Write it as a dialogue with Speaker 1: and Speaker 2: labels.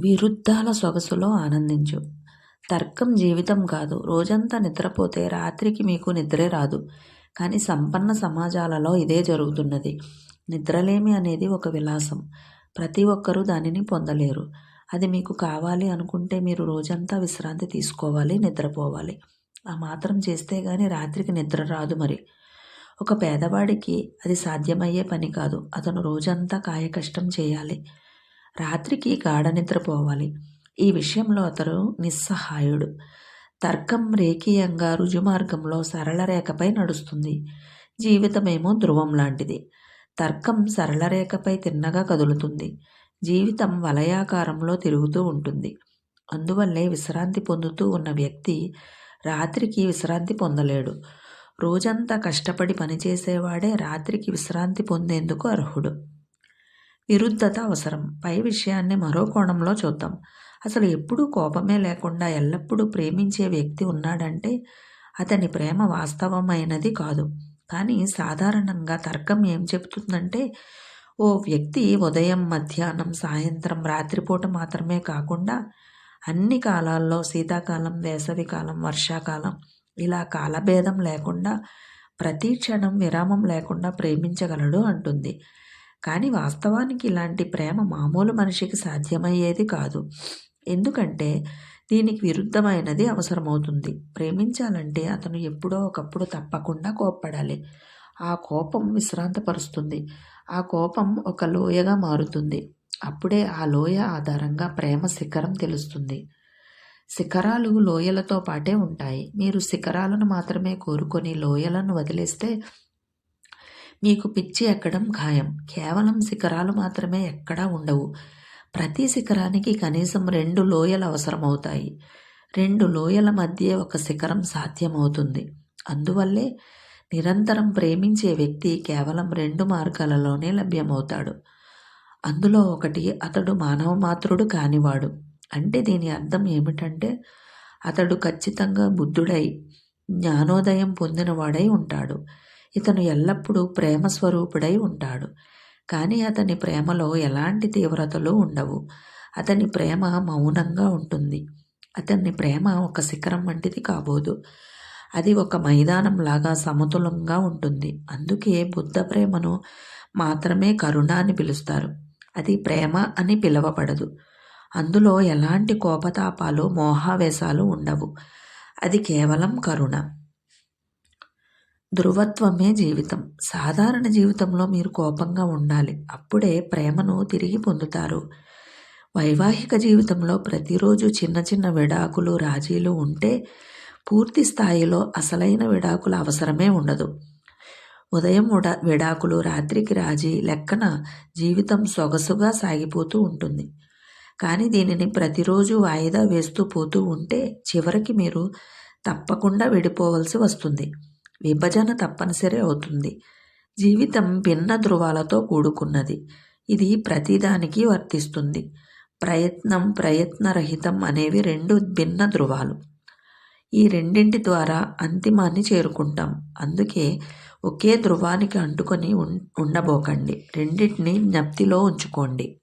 Speaker 1: విరుద్ధాల సొగసులో ఆనందించు. తర్కం జీవితం కాదు. రోజంతా నిద్రపోతే రాత్రికి మీకు నిద్రే రాదు. కానీ సంపన్న సమాజాలలో ఇదే జరుగుతున్నది. నిద్రలేమి అనేది ఒక విలాసం. ప్రతి ఒక్కరూ దానిని పొందలేరు. అది మీకు కావాలి అనుకుంటే మీరు రోజంతా విశ్రాంతి తీసుకోవాలి నిద్రపోవాలి. ఆ మాత్రం చేస్తే కానీ రాత్రికి నిద్ర రాదు మరి. ఒక పేదవాడికి అది సాధ్యమయ్యే పని కాదు. అతను రోజంతా కాయకష్టం చేయాలి. రాత్రికి గాఢ నిద్రపోవాలి. ఈ విషయంలో అతడు నిస్సహాయుడు. తర్కం రేఖీయంగా రుజుమార్గంలో సరళ రేఖపై నడుస్తుంది. జీవితమేమో ధ్రువం లాంటిది. తర్కం సరళ రేఖపై తిన్నగా కదులుతుంది. జీవితం వలయాకారంలో తిరుగుతూ ఉంటుంది. అందువల్లే విశ్రాంతి పొందుతూ ఉన్న వ్యక్తి రాత్రికి విశ్రాంతి పొందలేడు. రోజంతా కష్టపడి పనిచేసేవాడే రాత్రికి విశ్రాంతి పొందేందుకు అర్హుడు. విరుద్ధత అవసరం. పై విషయాన్ని మరో కోణంలో చూద్దాం. అసలు ఎప్పుడూ కోపమే లేకుండా ఎల్లప్పుడూ ప్రేమించే వ్యక్తి ఉన్నాడంటే అతని ప్రేమ వాస్తవమైనది కాదు. కానీ సాధారణంగా తర్కం ఏం చెబుతుందంటే ఓ వ్యక్తి ఉదయం మధ్యాహ్నం సాయంత్రం రాత్రిపూట మాత్రమే కాకుండా అన్ని కాలాల్లో శీతాకాలం వేసవికాలం వర్షాకాలం ఇలా కాలభేదం లేకుండా ప్రతి క్షణం విరామం లేకుండా ప్రేమించగలడు అంటుంది. కానీ వాస్తవానికి ఇలాంటి ప్రేమ మామూలు మనిషికి సాధ్యమయ్యేది కాదు. ఎందుకంటే దీనికి విరుద్ధమైనది అవసరమవుతుంది. ప్రేమించాలంటే అతను ఎప్పుడో ఒకప్పుడు తప్పకుండా కోప్పడాలి. ఆ కోపం విశ్రాంతపరుస్తుంది. ఆ కోపం ఒక లోయగా మారుతుంది. అప్పుడే ఆ లోయ ఆధారంగా ప్రేమ శిఖరం తెలుస్తుంది. శిఖరాలు లోయలతో పాటే ఉంటాయి. మీరు శిఖరాలను మాత్రమే కోరుకొని లోయలను వదిలేస్తే మీకు పిచ్చి ఎక్కడం ఖాయం. కేవలం శిఖరాలు మాత్రమే ఎక్కడా ఉండవు. ప్రతి శిఖరానికి కనీసం రెండు లోయలు అవసరమవుతాయి. రెండు లోయల మధ్య ఒక శిఖరం సాధ్యమవుతుంది. అందువల్లే నిరంతరం ప్రేమించే వ్యక్తి కేవలం రెండు మార్గాలలోనే లభ్యమవుతాడు. అందులో ఒకటి అతడు మానవ మాత్రుడు కానివాడు. అంటే దీని అర్థం ఏమిటంటే అతడు ఖచ్చితంగా బుద్ధుడై జ్ఞానోదయం పొందినవాడై ఉంటాడు. ఇతను ఎల్లప్పుడూ ప్రేమ స్వరూపుడై ఉంటాడు. కానీ అతని ప్రేమలో ఎలాంటి తీవ్రతలు ఉండవు. అతని ప్రేమ మౌనంగా ఉంటుంది. అతని ప్రేమ ఒక శిఖరం వంటిది కాబోదు. అది ఒక మైదానం లాగా సమతులంగా ఉంటుంది. అందుకే బుద్ధ ప్రేమను మాత్రమే కరుణ అని పిలుస్తారు. అది ప్రేమ అని పిలువబడదు. అందులో ఎలాంటి కోపతాపాలు మోహావేశాలు ఉండవు. అది కేవలం కరుణ. ధృవత్వమే జీవితం. సాధారణ జీవితంలో మీరు కోపంగా ఉండాలి. అప్పుడే ప్రేమను తిరిగి పొందుతారు. వైవాహిక జీవితంలో ప్రతిరోజు చిన్న చిన్న విడాకులు రాజీలు ఉంటే పూర్తి స్థాయిలో అసలైన విడాకుల అవసరమే ఉండదు. ఉదయం ఉడా విడాకులు రాత్రికి రాజీ లెక్కన జీవితం సొగసుగా సాగిపోతూ ఉంటుంది. కానీ దీనిని ప్రతిరోజు వాయిదా వేస్తూ పోతూ ఉంటే చివరికి మీరు తప్పకుండా విడిపోవలసి వస్తుంది. విభజన తప్పనిసరి అవుతుంది. జీవితం భిన్న ధృవాలతో కూడుకున్నది. ఇది ప్రతిదానికి వర్తిస్తుంది. ప్రయత్నం ప్రయత్నరహితం అనేవి రెండు భిన్న ధృవాలు. ఈ రెండింటి ద్వారా అంతిమాన్ని చేరుకుంటాం. అందుకే ఒకే ధృవానికి అంటుకొని ఉండబోకండి. రెండింటిని జ్ఞప్తిలో ఉంచుకోండి.